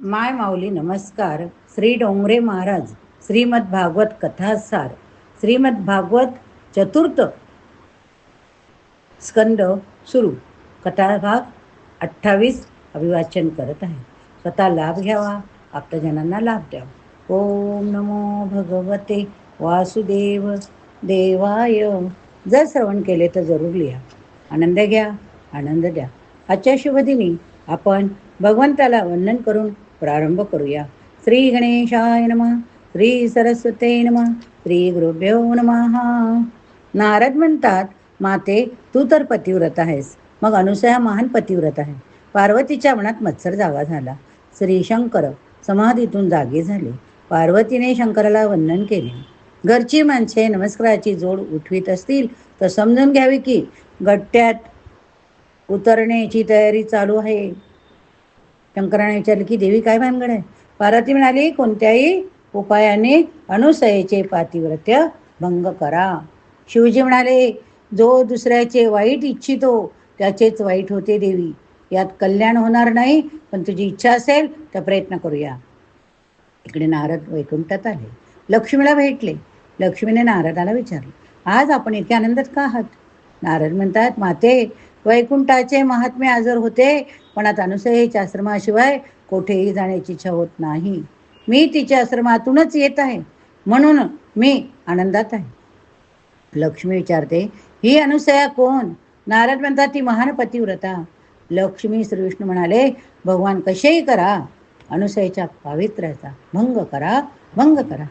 माय माऊली नमस्कार. श्री डोंगरे महाराज श्रीमद भागवत कथासार श्रीमद भागवत चतुर्थ स्कंद सुरू. कथाभाग अठ्ठावीस अभिवाचन करत आहे. स्वतः लाभ घ्यावा आप्तजनांना लाभ द्यावा. ओम नमो भगवते वासुदेव देवाय. जर श्रवण केले तर जरूर लिहा. आनंद घ्या आनंद द्या. आजच्या शुभदिनी आपण भगवंताला वंदन करून प्रारंभ करूया श्री गणेशाय नम श्री सरस्वते नम श्री गुरुभ्यो नमः नारद म्हणतात माते तू तर पतिव्रत आहेस. मग अनुसया महान पतिव्रत आहे. पार्वतीच्या मनात मत्सर जागा झाला. श्री शंकर समाधीतून जागे झाले. पार्वतीने शंकराला वंदन केले. घरची माणसे नमस्काराची जोड उठवीत असतील तर समजून घ्यावी की गट्ट्यात उतरण्याची तयारी चालू आहे. शंकराने विचारले की देवी काय भानगड आहे? पार्वती म्हणाली कोणत्याही उपायाने अनुसयेचे पातिव्रत्य भंग करा. शिवजी म्हणाले जो दुसऱ्याचे वाईट इच्छितो त्याचेच वाईट होते देवी. यात कल्याण होणार नाही पण तुझी इच्छा असेल तर प्रयत्न करूया. इकडे नारद वैकुंठात आले. लक्ष्मीला भेटले. लक्ष्मीने नारदाला विचारले आज आपण इतके आनंदात का आहात? नारद म्हणतात माते वैकुंठाचे महात्म्य आजर होते पण आता अनुसयेच्या आश्रमाशिवाय कोठेही जाण्याची इच्छा होत नाही. मी तिच्या आश्रमातूनच येत आहे. म्हणून मी आनंदात आहे. लक्ष्मी विचारते ही अनुसया कोण? नारद म्हणतात ती महान पतिव्रता. लक्ष्मी श्रीविष्णू म्हणाले भगवान कसेही करा अनुसयेच्या पावित्र्याचा भंग करा भंग करा.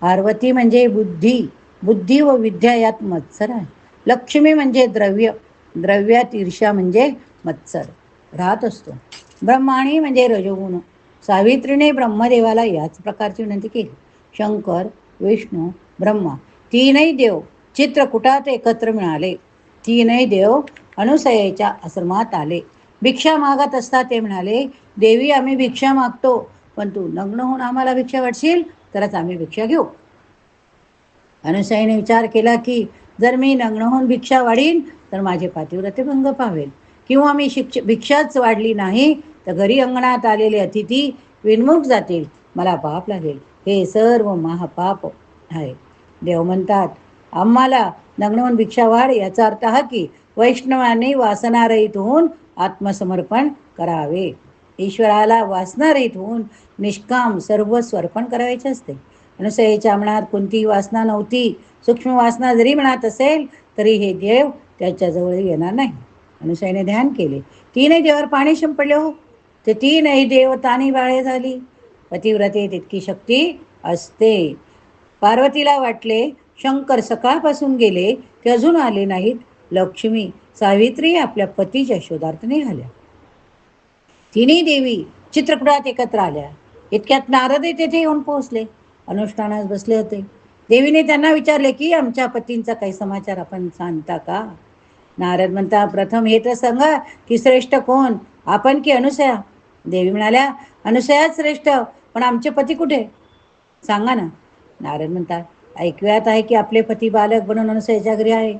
पार्वती म्हणजे बुद्धी बुद्धी व विद्या यात मत्सर आहे. लक्ष्मी म्हणजे द्रव्य द्रव्यात ईर्ष्या म्हणजे मत्सर. राहत असतो. ब्रह्माणी म्हणजे रजोगुण. सावित्रीने ब्रह्मदेवाला याच प्रकारची विनंती केली. शंकर विष्णू ब्रह्मा तीनही देव चित्रकुटात एकत्र मिळाले. तीनही देव अनुसयेच्या आश्रमात आले. भिक्षा मागत असता ते म्हणाले देवी आम्ही भिक्षा मागतो पण तू नग्न होऊन आम्हाला भिक्षा वाटशील तरच आम्ही भिक्षा घेऊ. अनुसयेने विचार केला की जर मी नग्न होऊन भिक्षा वाढीन तर माझे पातिव्रते भंग पावेल. किंवा मी शिक्ष भिक्षाच वाढली नाही तर घरी अंगणात आलेले अतिथी विनमुख जातील. मला पाप लागेल. हे सर्व महापाप आहे. देव म्हणतात आम्हाला नग्न होऊन भिक्षा वाढ याचा अर्थ हा की वैष्णवाने वासनारहित होऊन आत्मसमर्पण करावे. ईश्वराला वासनारहित होऊन निष्काम सर्व स्वर्पण करायचे असते. अनुसयेच्या मनात कोणतीही वासना नव्हती सूक्ष्म वासना जरी म्हणत असेल तरी हे देव त्याच्याजवळ येणार नाही. अनुसाईने ध्यान केले. तीनही देवावर पाणी शिंपडले हो. ते तीनही देवतानी बाळे झाली. पतिव्रते तितकी शक्ती असते. पार्वतीला वाटले शंकर सकाळपासून गेले ते अजून आले नाहीत. लक्ष्मी सावित्री आपल्या पतीच्या शोधार्थ निघाल्या. तिन्ही देवी चित्रपटात एकत्र आल्या. इतक्यात नारदही तेथे येऊन पोहोचले. अनुष्ठानास बसले होते. देवीने त्यांना विचारले की आमच्या पतींचा काही समाचार आपण सांगता का? नारद म्हणता प्रथम हे तर सांगा की श्रेष्ठ कोण? आपण की अनुसया? देवी म्हणाल्या अनुसयाच श्रेष्ठ पण आमचे पती कुठे? सांगा ना. नारद म्हणतात ऐकव्यात आहे की आपले पती बालक बनून अनुसयाच्या घरी आहे.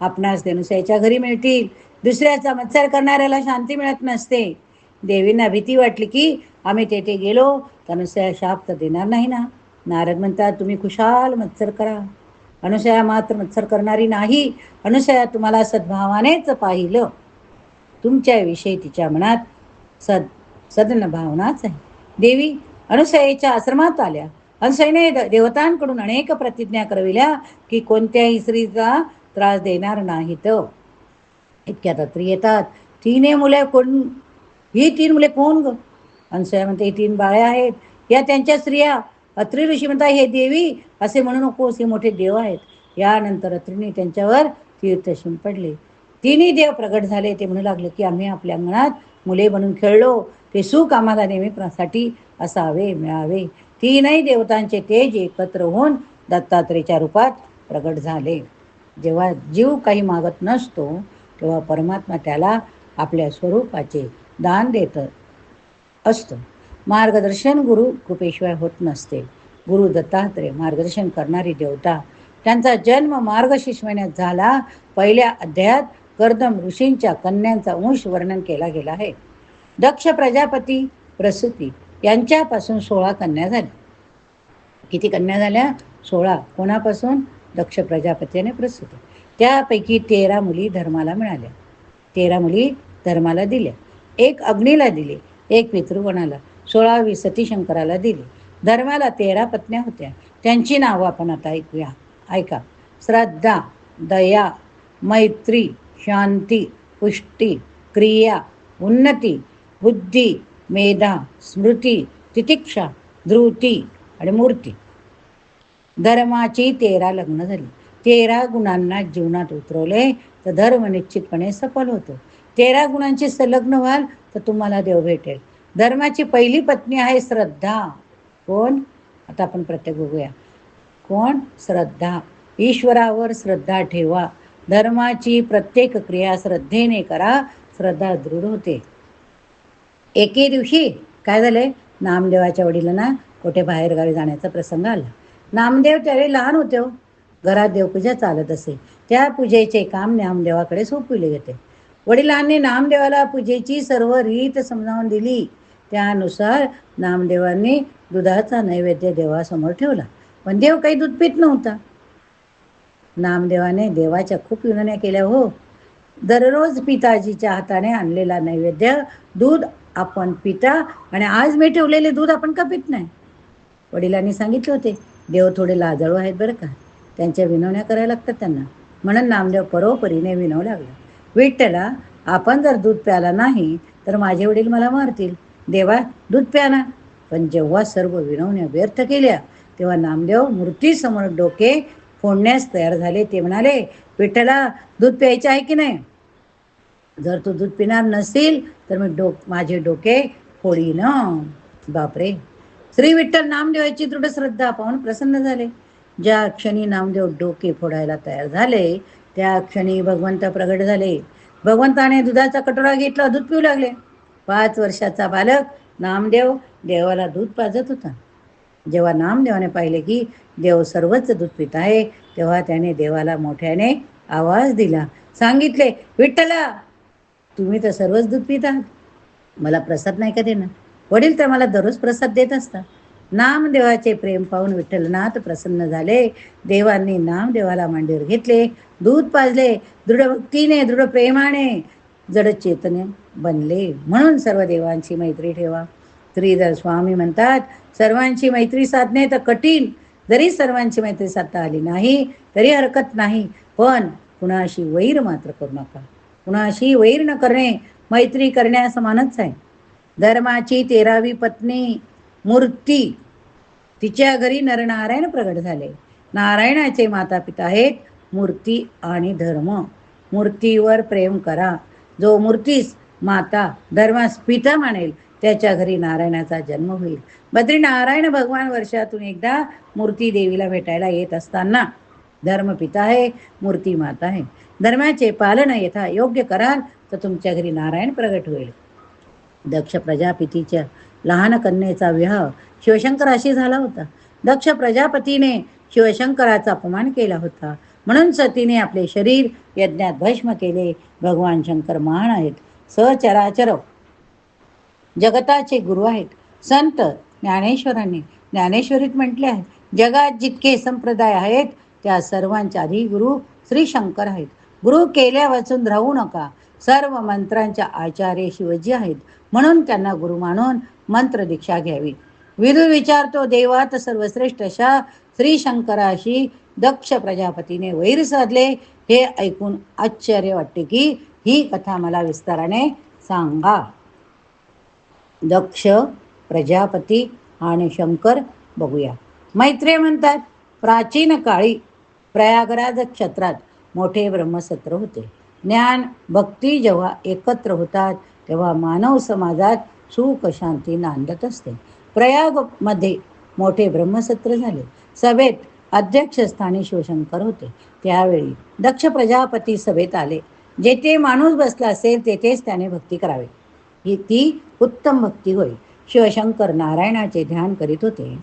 आपणास ते अनुसयाच्या घरी मिळतील. दुसऱ्याचा मत्सर करणाऱ्याला शांती मिळत नसते. देवींना भीती वाटली की आम्ही तेथे गेलो तर अनुसया शाप तर देणार नाही ना. नारद म्हणतात तुम्ही खुशाल मत्सर करा. अनुसया मात्र मत्सर करणारी नाही. अनुसया तुम्हाला सद्भावानेच पाहिलं. तुमच्याविषयी तिच्या मनात सद सदन भावनाच आहे. देवी अनुसयेच्या आश्रमात आल्या. अनुसयने देवतांकडून अनेक प्रतिज्ञा करविल्या की कोणत्याही स्त्रीचा त्रास देणार नाहीत. इतक्या अत्री येतात. तिने मुले कोण ही तीन मुले कोण ग? अनुसया म्हणते ही तीन बाळ्या आहेत. या त्यांच्या स्त्रिया अत्री ऋषी म्हणतात हे देवी असे म्हणू नकोस हे मोठे देव आहेत. यानंतर अत्रीने त्यांच्यावर तीर्थ शिंपडले तिन्ही देव प्रगट झाले. ते म्हणू लागले की आम्ही आपल्या अंगणात मुले बनून खेळलो. ते सुख आम्हाला नेहमीसाठी असावे मिळावे. तीनही देवतांचे तेज एकत्र होऊन दत्तात्रेच्या रूपात प्रगट झाले. जेव्हा जीव काही मागत नसतो तेव्हा परमात्मा त्याला आपल्या स्वरूपाचे दान देत असतो. मार्गदर्शन गुरु कृपेशिवाय होत नसते. गुरु दत्तात्रय मार्गदर्शन करणारी देवता. त्यांचा जन्म मार्गशीर्ष महिन्यात झाला. पहिल्या अध्यायात कर्दम ऋषींच्या कन्यांचा अंश वर्णन केला गेला आहे. दक्ष प्रजापती प्रसूती यांच्यापासून सोळा कन्या झाल्या किती कन्या झाल्या? सोळा. कोणापासून? दक्ष प्रजापतीने प्रसूती. त्यापैकी तेरा मुली धर्माला मिळाल्या. तेरा मुली धर्माला दिल्या. एक अग्नीला दिली. एक पितृगणाला सोळावी सतीशंकराला दिली. धर्माला तेरा पत्न्या होत्या. त्यांची नावं आपण आता ऐकूया. ऐका. श्रद्धा दया मैत्री शांती पुष्टी क्रिया उन्नती बुद्धी मेधा स्मृती तितिक्षा ध्रुती आणि मूर्ती. धर्माची तेरा लग्न झाली. तेरा गुणांना जीवनात उतरवले तर धर्म निश्चितपणे सफल होतो. तेरा गुणांची संलग्न व्हाल तर तुम्हाला देव भेटेल. धर्माची पहिली पत्नी आहे श्रद्धा. कोण? आता आपण प्रत्येक बघूया. कोण? श्रद्धा. ईश्वरावर श्रद्धा ठेवा. धर्माची प्रत्येक क्रिया श्रद्धेने करा. श्रद्धा दृढ होते. एके दिवशी काय झाले नामदेवाच्या वडिलांना कुठे बाहेरगावी जाण्याचा प्रसंग आला. नामदेव त्यावेळी लहान होते हो. घरात देवपूजा चालत असे. त्या पूजेचे काम नामदेवाकडे सोपविले गेले. वडिलांनी नामदेवाला पूजेची सर्व रीत समजावून दिली. त्यानुसार नामदेवांनी दुधाचा नैवेद्य देवासमोर ठेवला. पण देव काही दूध पित नव्हता. नामदेवाने देवाच्या खूप विनवण्या केल्या हो. दररोज पिताजीच्या हाताने आणलेला नैवेद्य दूध आपण पिता आणि आज मी ठेवलेले दूध आपण का पित नाही? वडिलांनी सांगितले होते देव थोडे लाजाळू आहेत बरं का. त्यांच्या विनवण्या करायला लागतात त्यांना. म्हणून नामदेव परोपरीने विनवू लागला. विठ्ठला आपण जर दूध प्याला नाही तर माझे वडील मला मारतील. देवा दूध प्या ना. पण जेव्हा सर्व विनवण्या व्यर्थ केल्या तेव्हा नामदेव मूर्तीसमोर डोके फोडण्यास तयार झाले. ते म्हणाले विठ्ठला दूध प्यायचे आहे की नाही? जर तू दूध पिणार नसेल तर मी डोक माझे डोके फोडीन. बापरे. श्री विठ्ठल नामदेवाची दृढ श्रद्धा पाहून प्रसन्न झाले. ज्या क्षणी नामदेव डोके फोडायला तयार झाले त्या क्षणी भगवंत प्रगट झाले. भगवंताने दुधाचा कटोरा घेतला दूध पिऊ लागले. पाच वर्षाचा बालक नामदेव देवाला दूध पाजत होता. जेव्हा नामदेवाने पाहिले की देव सर्वच दूध पित आहे तेव्हा त्याने देवाला मोठ्याने आवाज दिला. सांगितले विठ्ठला तुम्ही तर सर्वच दूध पित आहात. मला प्रसाद नाही का देणार? वडील तर मला दररोज प्रसाद देत असतात. नामदेवाचे प्रेम पाहून विठ्ठलनाथ प्रसन्न झाले. देवांनी नामदेवाला मांडीवर घेतले दूध पाजले दृढ भक्तीने दृढ प्रेमाने जड बनले. म्हणून सर्व देवांची मैत्री ठेवा. श्रीधर स्वामी म्हणतात सर्वांची मैत्री साधणे तर कठीण. जरी सर्वांची मैत्री साधता आली नाही तरी हरकत नाही. पण कुणाशी वैर मात्र करू नका. कुणाशी वैर न करणे मैत्री करण्यासमानच आहे. धर्माची तेरावी पत्नी मूर्ती तिच्या घरी नरनारायण प्रगट झाले. नारायणाचे माता पिता आहेत मूर्ती आणि धर्म. मूर्तीवर प्रेम करा. जो मूर्तीस माता धर्मास पिता मानेल त्याच्या घरी नारायणाचा जन्म होईल. बद्री नारायण भगवान वर्षातून एकदा मूर्ती देवीला भेटायला येत असताना धर्म पिता आहे मूर्ती माता आहे. धर्माचे पालन यथा योग्य कराल तर तुमच्या घरी नारायण प्रगट होईल. दक्ष प्रजापतीच्या लहान कन्येचा विवाह शिवशंकराशी झाला होता. दक्ष प्रजापतीने शिवशंकराचा अपमान केला होता. म्हणून सतीने आपले शरीर यज्ञात भस्म केले. भगवान शंकर महान आहेत. सचराचर जगताचे गुरु आहेत. संत ज्ञानेश्वरांनी ज्ञानेश्वरीत म्हटले आहे जगात जितके संप्रदाय आहेत त्या सर्वांच्या आधी गुरु श्री शंकर आहेत. गुरु केल्या वाचून राहू नका. सर्व मंत्रांच्या आचार्य शिवजी आहेत. म्हणून त्यांना गुरु मानून मंत्र दीक्षा घ्यावी. विदुर विचारतो देवात सर्वश्रेष्ठ अशा श्री शंकराशी दक्ष प्रजापतीने वैर साधले हे ऐकून आश्चर्य वाटते की ही कथा मला विस्ताराने सांगा. दक्ष प्रजापती आणि शंकर बघूया. मैत्रे म्हणतात प्राचीन काळी प्रयागराज क्षेत्रात मोठे ब्रह्मसत्र होते. ज्ञान भक्ती जेव्हा एकत्र होतात तेव्हा मानव समाजात सुख शांती नांदत असते. प्रयागमध्ये मोठे ब्रह्मसत्र झाले. सभेत अध्यक्षस्थानी शिवशंकर होते. त्यावेळी दक्ष प्रजापती सभेत आले. जेथे माणूस बसला असेल तेथेच त्याने भक्ती करावी. ही ती उत्तम भक्ती होय. शिवशंकर नारायणाचे ध्यान करीत होते.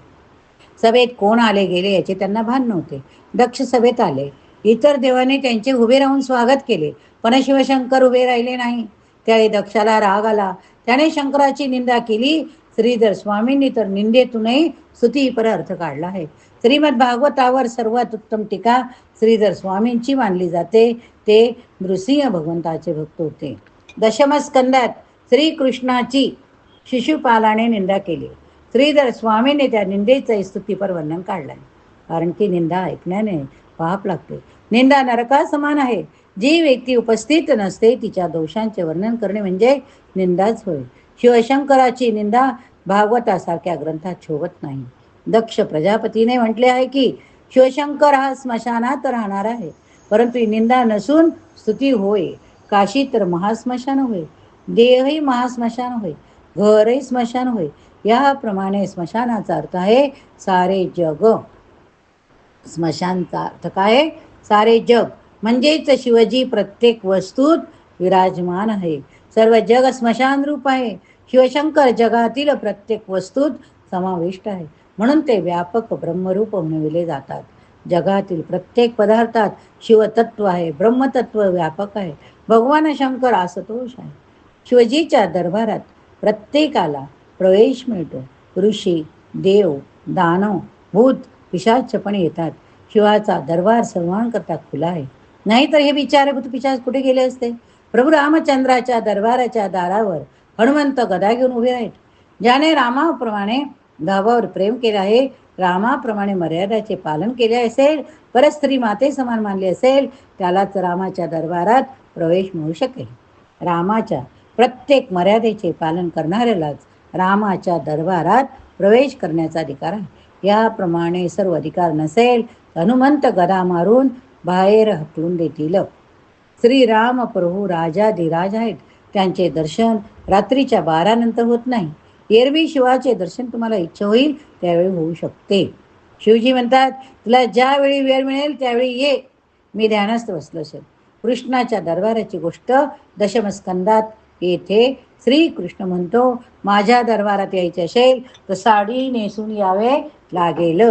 सभेत कोण आले गेले याचे त्यांना भान नव्हते. दक्ष सभेत आले. इतर देवाने त्यांचे उभे राहून स्वागत केले पण शिवशंकर उभे राहिले नाही. त्यावेळी दक्षाला राग आला. त्याने शंकराची निंदा केली श्रीधर स्वामींनी तर निंदेतूनही स्तुतीपर अर्थ काढला आहे. श्रीमद भागवतावर सर्वात उत्तम टीका श्रीधर स्वामींची मानली जाते. ते नृसिंह भगवंताचे भक्त होते. दशमस्कंदात श्रीकृष्णाची शिशुपालाने निंदा केली. श्रीधर स्वामीने त्या निंदेचं स्तुतीपर वर्णन काढलंय. कारण की निंदा ऐकण्याने पाप लागते. निंदा नरका समान आहे. जी व्यक्ती उपस्थित नसते तिच्या दोषांचे वर्णन करणे म्हणजे निंदाच होय. शिवशंकराची निंदा भागवतासारख्या ग्रंथात शोभत नाही. दक्ष प्रजापतीने म्हटले आहे की शिवशंकर हा स्मशानात राहणार आहे. परंतु ही निंदा नसून स्तुती होय. काशी तर महास्मशान होय. देहही महास्मशान होय. घरही स्मशान होय. याप्रमाणे स्मशानाचा अर्थ आहे सारे जग. स्मशानचा अर्थ काय सारे जग. म्हणजेच शिवजी प्रत्येक वस्तूत विराजमान आहे. सर्व जग स्मशान रूप आहे. शिवशंकर जगातील प्रत्येक वस्तूत समाविष्ट आहे. म्हणून ते व्यापक ब्रह्मरूप म्हणविले जातात. जगातील प्रत्येक पदार्थात शिवतत्व आहे. ब्रह्मतत्व व्यापक आहे. भगवान शंकर असतोष आहे. शिवजीच्या दरबारात प्रत्येकाला प्रवेश मिळतो. ऋषी देव दानव भूत पिशाच पण येतात. शिवाचा दरबार सर्वांकरता खुला आहे. नाहीतर हे बिचारे भूत पिशाच कुठे गेले असते? प्रभू रामचंद्राच्या दरबाराच्या दारावर हनुमंत गदा घेऊन उभे आहेत. ज्याने रामाप्रमाणे गावावर प्रेम केले आहे रामाप्रमाणे मर्यादाचे पालन केले असेल परस्त्री माते समान मानले असेल त्यालाच रामाच्या दरबारात प्रवेश मिळू शकेल. रामाच्या प्रत्येक मर्यादेचे पालन करणाऱ्यालाच रामाच्या दरबारात प्रवेश करण्याचा अधिकार आहे. याप्रमाणे सर्व अधिकार नसेल हनुमंत गदा मारून बाहेर हकलून देतील. श्रीराम प्रभू राजाधिराज आहेत. त्यांचे दर्शन रात्रीच्या बारानंतर होत नाही. एरवी शिवाचे दर्शन तुम्हाला इच्छा होईल त्यावेळी होऊ शकते. शिवजी म्हणतात तुला ज्यावेळी वेळ मिळेल त्यावेळी ये. मी ध्यानास्त बसलो असेल कृष्णाच्या दरबाराची गोष्ट दशमस्कंदात येथे श्रीकृष्ण म्हणतो माझ्या दरबारात यायचे असेल तर साडी नेसून यावे लागेल.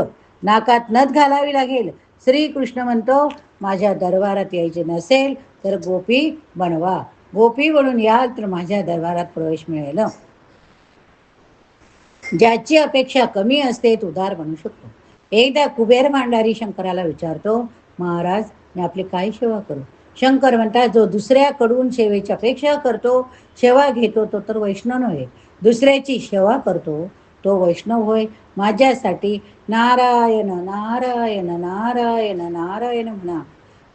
नाकात नथ घालावी लागेल. श्रीकृष्ण म्हणतो माझ्या दरबारात यायचे नसेल तर गोपी बनवा. गोपी बनून याल तर माझ्या दरबारात प्रवेश मिळेल. ज्याची अपेक्षा कमी असते तो उदार बनू शकतो. एकदा कुबेर मांडारी शंकराला विचारतो महाराज मी आपली काय सेवा करू? शंकर म्हणतात जो दुसऱ्याकडून सेवेची अपेक्षा करतो सेवा घेतो तो तर वैष्णव नव्हे दुसऱ्याची सेवा करतो तो वैष्णव होय. माझ्यासाठी नारायण नारायण नारायण नारायण म्हणा.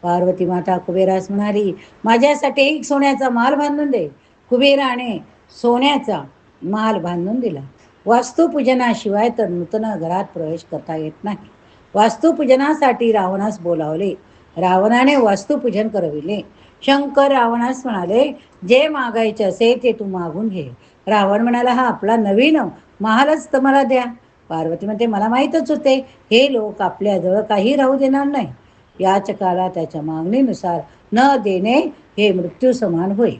पार्वती माता कुबेरास म्हणाली माझ्यासाठी एक सोन्याचा माल बांधून दे. कुबेराने सोन्याचा माल बांधून दिला. वास्तुपूजनाशिवाय तर नूतन घरात प्रवेश करता येत नाही. वास्तुपूजनासाठी रावणास बोलावले. रावणाने वास्तुपूजन करविले. शंकर रावणास म्हणाले जे मागायचे असे ते तू मागून घे. रावण म्हणाला हा आपला नवीन महालच तर मला द्या. पार्वती म्हणते मला माहीतच होते. हे लोक आपल्याजवळ काही राहू देणार नाही याचकाला त्याच्या मागणीनुसार न देणे हे मृत्यू समान होय.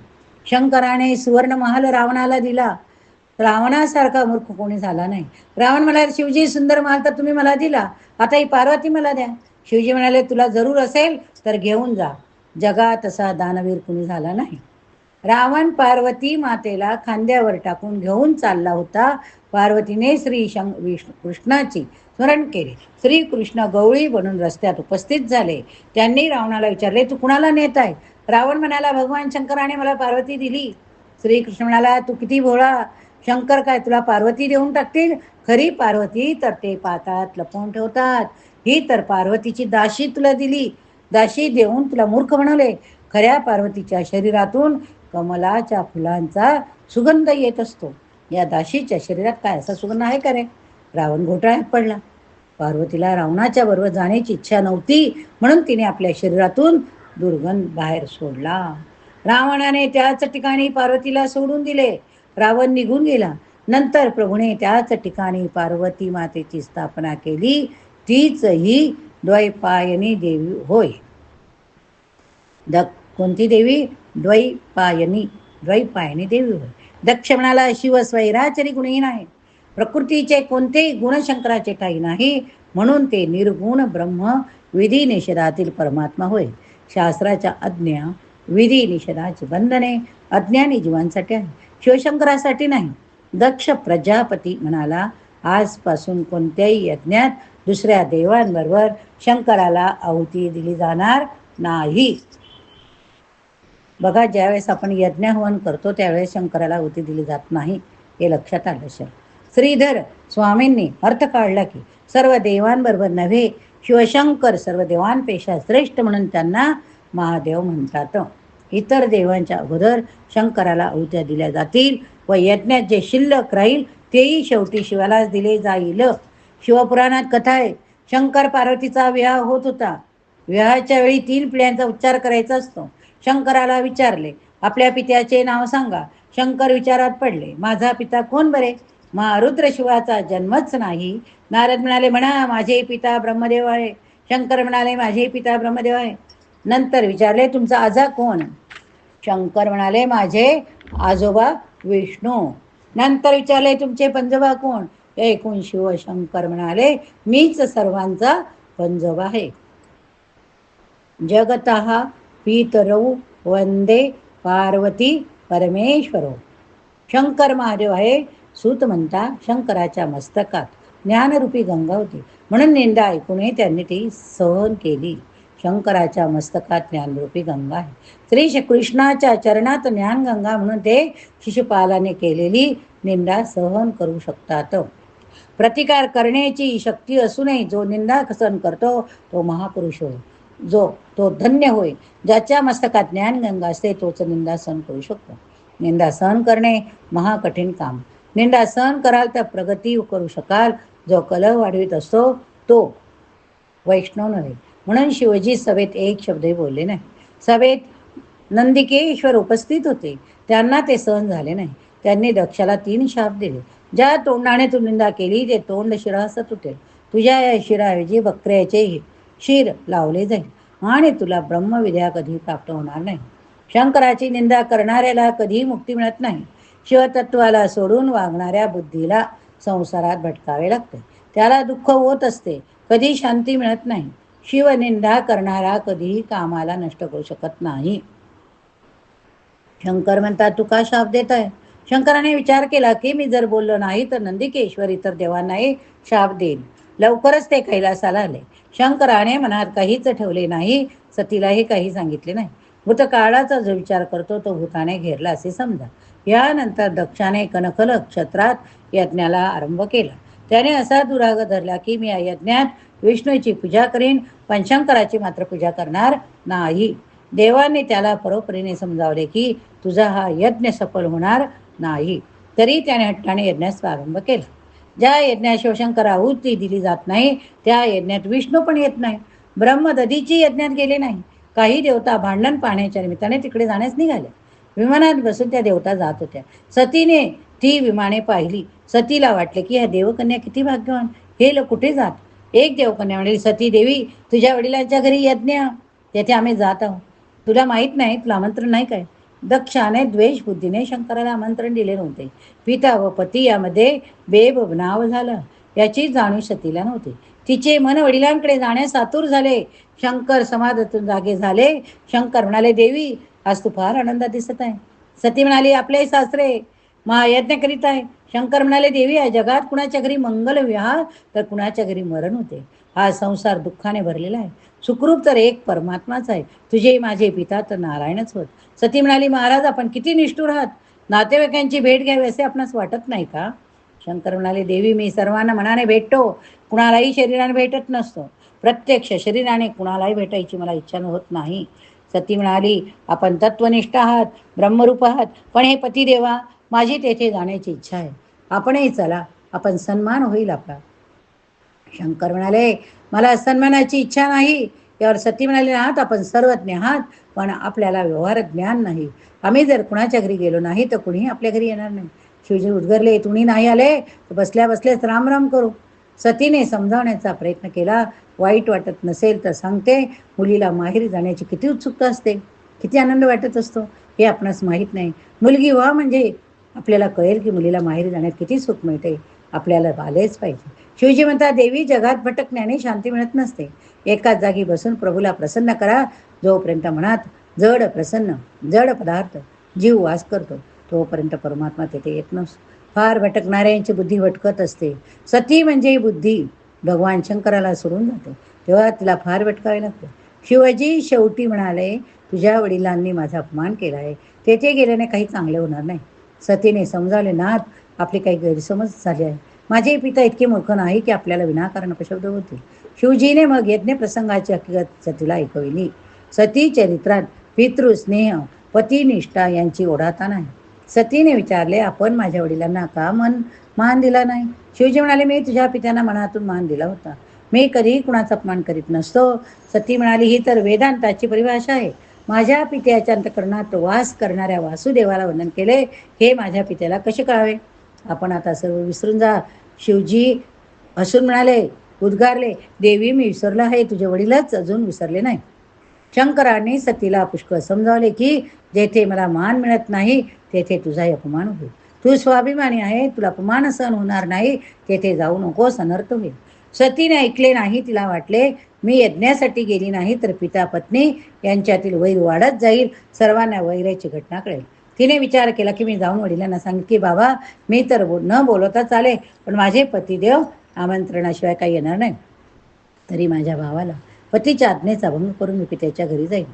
शंकराने सुवर्ण महाल रावणाला दिला. रावणासारखा मूर्ख कोणी झाला नाही. रावण म्हणाले शिवजी सुंदर महाल तर तुम्ही मला दिला. आता ही पार्वती मला द्या. शिवजी म्हणाले तुला जरूर असेल तर घेऊन जा. जगात असा दानवीर कुणी झाला नाही. रावण पार्वती मातेला खांद्यावर टाकून घेऊन चालला होता. पार्वतीने श्री शं विष्णू कृष्णाची स्मरण केले. श्रीकृष्ण गवळी बनून रस्त्यात उपस्थित झाले. त्यांनी रावणाला विचारले तू कुणाला नेत आहे? रावण म्हणाला भगवान शंकराने मला पार्वती दिली. श्रीकृष्ण म्हणाला तू किती भोळा. शंकर काय तुला पार्वती देऊन टाकतील? खरी पार्वती तर ते पातात लपवून ठेवतात. ही तर पार्वतीची दाशी तुला दिली. दाशी देऊन तुला मूर्ख बनवले. खऱ्या पार्वतीच्या शरीरातून कमलाच्या फुलांचा सुगंध येत असतो. या दाशीच्या शरीरात काय असा सुगंध आहे का रे? रावण घोटाळ्यात पडला. पार्वतीला रावणाच्या बरोबर जाण्याची इच्छा नव्हती म्हणून तिने आपल्या शरीरातून दुर्गंध बाहेर सोडला. रावणाने त्याच ठिकाणी पार्वतीला सोडून दिले. रावण निघून गेला. नंतर प्रभूने त्याच ठिकाणी पार्वती मातेची स्थापना केली. तीच ही द्वैपायनी देवी होय. द कोणती देवी? द्वैपायनी द्वैपायनी देवी होय. दक्ष म्हणाला शिव स्वैराचरी गुणहीन आहे. प्रकृतीचे कोणतेही गुणशंकराचे काही नाही म्हणून ते निर्गुण ब्रह्म विधी निषेधातील परमात्मा होय. शास्त्राच्या आज्ञा विधी निषेधाची बंधने अज्ञानी जीवांसाठी आहे. शिवशंकरासाठी नाही. दक्ष प्रजापती म्हणाला आजपासून कोणत्याही यज्ञात दुसऱ्या देवांबरोबर शंकराला आहुती दिली जाणार नाही. बघा ज्यावेळेस आपण यज्ञ हवन करतो त्यावेळेस शंकराला आहुती दिली जात नाही. हे लक्षात आलं असेल श्रीधर स्वामींनी अर्थ काढला की सर्व देवांबरोबर नव्हे शिवशंकर सर्व देवांपेक्षा श्रेष्ठ म्हणून त्यांना महादेव म्हणतात. इतर देवांच्या अगोदर शंकराला आहुत्या दिल्या जातील व यज्ञात जे शिल्लक राहील तेही शेवटी शिवालाच दिले जाईल. शिवपुराणात कथा आहे शंकर पार्वतीचा विवाह होत होता. विवाहाच्या वेळी तीन पिढ्यांचा उच्चार करायचा असतो. शंकराला विचारले आपल्या पित्याचे नाव सांगा. शंकर विचारात पडले माझा पिता कोण बरे? महारुद्र शिवाचा जन्मच नाही. नारद म्हणाले म्हणा माझे पिता ब्रह्मदेव आहे. शंकर म्हणाले माझे पिता ब्रह्मदेव आहे. नंतर विचारले तुमचा आजा कोण? शंकर म्हणाले माझे आजोबा विष्णू. नंतर विचारले तुमचे पंजोबा कोण? एकूण शिव शंकर म्हणाले मीच सर्वांचा पंजोबा आहे. जगत पितरौ वंदे पार्वती परमेश्वरो. शंकर महादेव आहे सूत म्हणता शंकराच्या मस्तकात ज्ञानरूपी गंगा होती. म्हणून निंदा ऐकूनही त्यांनी ती सहन केली. शंकराच्या मस्तकात ज्ञानरूपी गंगा आहे. श्री कृष्णाच्या चरणात ज्ञानगंगा म्हणून ते शिशुपालाने केलेली निंदा सहन करू शकतात. प्रतिकार करण्याची शक्ती असूनही जो निंदा सहन करतो तो महापुरुष होय. जो तो धन्य होय. ज्याच्या मस्तकात ज्ञानगंगा असते तोच निंदा सहन करू शकतो. निंदा सहन करणे महाकठीण काम. निंदा सहन कराल तर प्रगती करू शकाल. जो कलह वाढवित असतो तो वैष्णव नव्हे. म्हणून शिवजी सभेत एक शब्दही बोलले नाही. सभेत नंदिकेश्वर उपस्थित होते. त्यांना ते सहन झाले नाही. त्यांनी दक्षाला तीन शाप दिले. ज्या तोंडाने तू निंदा केली ते तोंड शिरासत होते तुझ्या या शिराऐवजी बकऱ्याचे शिर लावले जाईल. आणि तुला ब्रह्मविद्या कधी प्राप्त होणार नाही? शंकराची निंदा करणाऱ्याला कधीही मुक्ती मिळत नाही? शिवतत्वाला सोडून वागणाऱ्या बुद्धीला संसारात भटकावे लागते. त्याला दुःख होत असते कधी शांती मिळत नाही. शिवनिंदा करणारा कधीही कामाला नष्ट करू शकत नाही. शंकर म्हणतात तू का शाप देत आहे शंकराने विचार केला की मी जर बोललो नाही तर नंदिकेश्वर इतर देवांनाही शाप देईन. लवकरच ते कैलासाला आले. शंकराने मनात काहीच ठेवले नाही सतीलाही काही सांगितले नाही. भूतकाळाचा जो विचार करतो तो भूताने घेरला असे समजा. यानंतर दक्षाने कनकल क्षेत्रात यज्ञाला आरंभ केला. त्याने असा दुराग धरला की मी या यज्ञात विष्णूची पूजा करीन पंचंकराची मात्र पूजा करणार नाही. देवाने त्याला परोपरीने समजावले की तुझा हा यज्ञ सफल होणार नाही. तरी त्याने हट्टाने यज्ञास प्रारंभ केला. ज्या यज्ञात शिवशंकर आहुती दिली जात नाही त्या यज्ञात विष्णू पण येत नाही. ब्रह्मदधीची यज्ञात गेले नाही. काही देवता भांडण पाहण्याच्या निमित्ताने तिकडे जाण्यास निघाले. विमानात बसून त्या देवता जात होत्या. सतीने ती विमाने पाहिली. सतीला वाटले की ह्या देवकन्या किती भाग्यवान. हे लोक कुठे जात? एक देवकन्या म्हणाली सती देवी तुझ्या वडिलांच्या घरी यज्ञ. तेथे आम्ही जात आहोत. तुला माहीत नाही तुला आमंत्रण नाही काय? दक्षाने द्वेष बुद्धीने शंकराला आमंत्रण दिले नव्हते. पिता व पती यामध्ये बेबनाव झालं. याची जाणीव सतीला नव्हती. तिचे मन वडिलांकडे जाण्यास आतुर झाले. शंकर समाधातून जागे झाले. शंकर म्हणाले देवी आज तू फार आनंदात दिसत आहे. सती म्हणाली आपले सासरे महायज्ञ करीत आहे. शंकर म्हणाले देवी या जगात कुणाच्या घरी मंगल विहार तर कुणाच्या घरी मरण होते. हा संसार दुःखाने भरलेला आहे. सुखरूप तर एक परमात्माच आहे. तुझे माझे पिता तर नारायणच होत. सती म्हणाली महाराज आपण किती निष्ठूर आहात. नातेवाईकांची भेट घ्यावी असे आपणास वाटत नाही का? शंकर म्हणाले देवी मी सर्वांना मनाने भेटतो. कुणालाही शरीराने भेटत नसतो. प्रत्यक्ष शरीराने कुणालाही भेटायची मला इच्छा होत नाही. सती म्हणाली आपण तत्वनिष्ठ आहात ब्रह्मरूप आहात पण हे पतिदेवा माझी तेथे जाण्याची इच्छा आहे. आपणही चला आपण सन्मान होईल आपला. शंकर म्हणाले मला सन्मानाची इच्छा नाही. यावर सती म्हणाले आहात आपण सर्वज्ञ आहात पण आपल्याला व्यवहार ज्ञान नाही. आम्ही जर कुणाच्या घरी गेलो नाही तर कुणीही आपल्या घरी येणार नाही. शिवजी उद्गरले तुम्ही नाही आले तर बसल्या बसल्याच राम राम करू. सतीने समजावण्याचा प्रयत्न केला. वाईट वाटत नसेल तर सांगते. मुलीला माहेर जाण्याची किती उत्सुकता असते. किती आनंद वाटत असतो. हे आपणास माहीत नाही. मुलगी व्हा म्हणजे आपल्याला कळेल की मुलीला माहेरी जाण्यात किती सुख मिळते. आपल्याला आलेच पाहिजे. शिवजी म्हणतात देवी जगात भटकण्याने शांती मिळत नसते. एकाच जागी बसून प्रभूला प्रसन्न करा. जोपर्यंत मनात जड प्रसन्न जड पदार्थ जीव वास करतो तोपर्यंत परमात्मा तेथे येत नसतो. फार भटकणाऱ्यांची बुद्धी भटकत असते. सती म्हणजे बुद्धी. भगवान शंकराला सोडून जाते. तेव्हा तिला फार भटकावे लागते. शिवजी शेवटी म्हणाले तुझ्या वडिलांनी माझा अपमान केला आहे तेथे गेल्याने काही चांगले होणार नाही. सतीने समजावले नाथ आपली काही गैरसमज झाली आहे. माझे पिता इतके मूर्ख नाही की आपल्याला विनाकारण अपशब्द होतील. शिवजीने मग यज्ञ प्रसंगाची हकीकत सतीला ऐकविली. सती चरित्रात पितृस्नेह पतिनिष्ठा यांची ओढाता नाही सतीने विचारले आपण माझ्या वडिलांना का मन मान दिला नाही? शिवजी म्हणाले मी तुझ्या पित्यांना मनातून मान दिला होता. मी कधीही कुणाचा अपमान करीत नसतो. सती म्हणाली ही तर वेदांताची परिभाषा आहे. माझ्या पित्याच्या अंतकरणात वास करणाऱ्या वासुदेवाला वंदन केले हे माझ्या पित्याला कसे कळावे? आपण आता सर्व विसरून जा. शिवजी हसून म्हणाले उद्गारले देवी मी विसरलो आहे. तुझे वडीलच अजून विसरले नाही शंकराने सतीला पुष्कळ समजावले की जेथे मला मान मिळत नाही तेथे तुझाही अपमान होईल. तू स्वाभिमानी आहे तुला अपमान सहन होणार नाही तेथे जाऊ नकोस अनर्थ होईल. सतीने ऐकले नाही तिला वाटले मी यज्ञासाठी गेली नाही तर पिता पत्नी यांच्यातील वैर वाढत जाईल सर्वांना वैराची घटना कळेल. तिने विचार केला की मी जाऊन वडिलांना सांगितले की बाबा मी तर न बोलवता चाले पण माझे पतिदेव आमंत्रणाशिवाय काही येणार नाही. तरी माझ्या भावाला पतीच्या आज्ञेचा भंग करून मी पित्याच्या घरी जाईल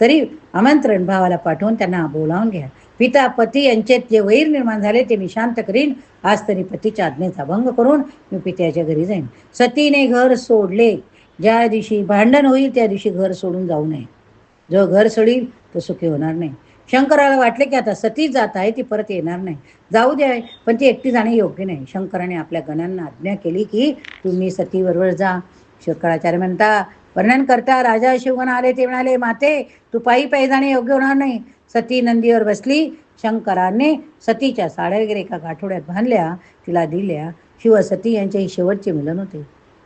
तरी आमंत्रण भावाला पाठवून त्यांना बोलावून घ्या. पिता पती यांच्यात जे वैर निर्माण झाले ते मी शांत करीन. आज तरी पतीच्या आज्ञेचा भंग करून मी पित्याच्या घरी जाईन. सतीने घर सोडले. ज्या दिवशी भांडण होईल त्या दिवशी घर सोडून जाऊ नये. जो घर सोडील तो सुखी होणार नाही. शंकराला वाटले की आता सती जात आहे ती परत येणार नाही. जाऊ द्या पण ती एकटी जाणे योग्य नाही. शंकराने आपल्या गणांना आज्ञा केली की तुम्ही सतीबरोबर जा. शंकराचार्य म्हणता वर्णन करता राजा शिवगण आले ते म्हणाले माते तू पायी पायी जाणे योग्य होणार नाही. सती नंदीवर बसली शंकराने सतीच्या साड्या वगैरे एका गाठोड्यात बांधल्या तिला दिल्या. शिव सती यांचे हे शेवटचे मिलन होते.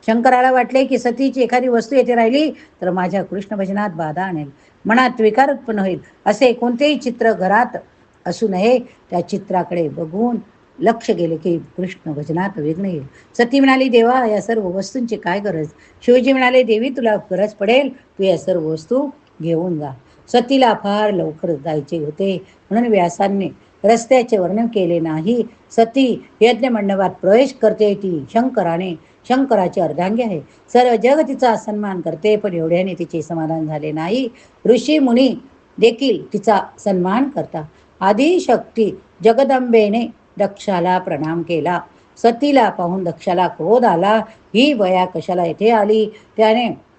शंकराला वाटले की सतीची एखादी वस्तू येथे राहिली तर माझ्या कृष्ण भजनात बाधा आणेल. मनात विकार उत्पन्न होईल असे कोणतेही चित्र घरात असू नये. त्या चित्राकडे बघून लक्ष गेले की कृष्ण भजनात विघ्न येईल. सती म्हणाली देवा या सर्व वस्तूंची काय गरज? शिवजी म्हणाले देवी तुला गरज पडेल. तू या सर्व वस्तू घेऊन जा. सतीला फार लवकर जायचे होते. म्हणून व्यासांनी रस्त्याचे वर्णन केले नाही. सती यज्ञ मंडपात प्रवेश करते. ती शंकराने शंकराची अर्धांगी आहे. सर्व जग तिचा सन्मान करते पण एवढ्याने तिचे समाधान झाले नाही. ऋषी मुनी देखील तिचा सन्मान करता. आदिशक्ती जगदंबेने दक्षाला प्रणाम केला. सतीला पाहून दक्षाला क्रोध आला. ही वया कशाला येथे आली? त्याने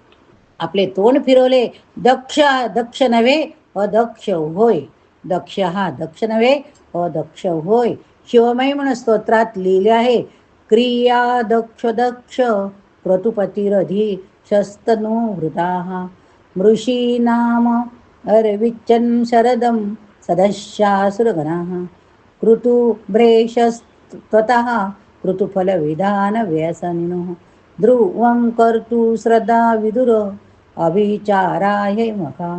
आपले तोंड फिरवले दक्ष दक्ष नव्हे अदक्ष होय. दक्ष हा दक्ष नव्हे अदक्ष होय. शिवमय म्हणून स्तोत्रात लिहिले आहे क्रिया दक्ष दक्ष क्रतुपतिरधी शस्तनो हृदा। मृषी नाम अरविच्चन शरदम सदस्यासुरगणा विधान ऋतुफलविधानव्यसनिनो। ध्रुवं कर्तु श्रद्धा विदुर अभिचाराय मका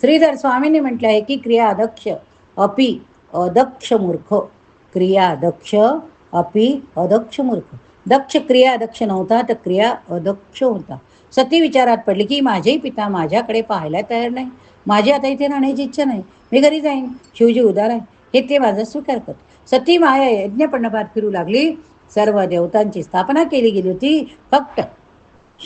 श्रीधर स्वामींनी म्हटले आहे की क्रिया अदक्ष अपि अदक्ष मूर्ख. क्रिया अपि अदक्ष मूर्ख. दक्ष क्रिया दक्ष नव्हता तर क्रिया अदक्ष होता. सती विचारात पडली की माझेही पिता माझ्याकडे पाहायला तयार नाही. माझी आता इथे राहण्याची इच्छा नाही. मी घरी जाईन. शिवजी उदार आहे. हे ते माझा स्वीकार करत सती माया यज्ञपंडपात फिरू लागली. सर्व देवतांची स्थापना केली गेली होती. फक्त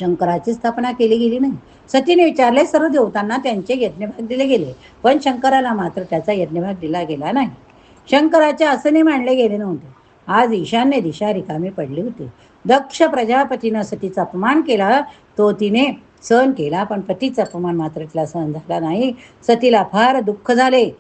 शंकराची स्थापना केली गेली नाही. सतीने विचारले सर्व देवतांना त्यांचे यज्ञभाग दिले गेले. पण शंकराला मात्र त्याचा यज्ञभाग दिला गेला नाही. शंकराच्या आसने मांडले गेले नव्हते. आज ईशान्य दिशा रिकामी पडली होती. दक्ष प्रजापतीनं सतीचा अपमान केला. तो तिने सहन केला पण पतीचा अपमान मात्र तिला सहन झाला नाही. सतीला फार दुःख झाले.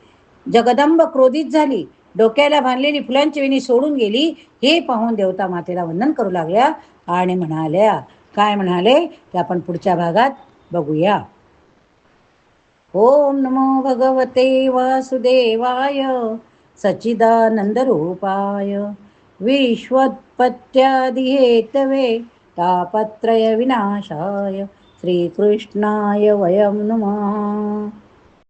जगदंब क्रोधित झाली. डोक्याला बांधलेली फुलांची वेणी सोडून गेली हे पाहून देवता मातेला वंदन करू लागल्या आणि म्हणाल्या काय म्हणाले? ते आपण पुढच्या भागात बघूया. ओम नमो भगवते वासुदेवाय सचिदानंदरूपाय विश्वत्पत्यादिहेतवे तापत्रय विनाशाय श्रीकृष्णाय वयं नमः.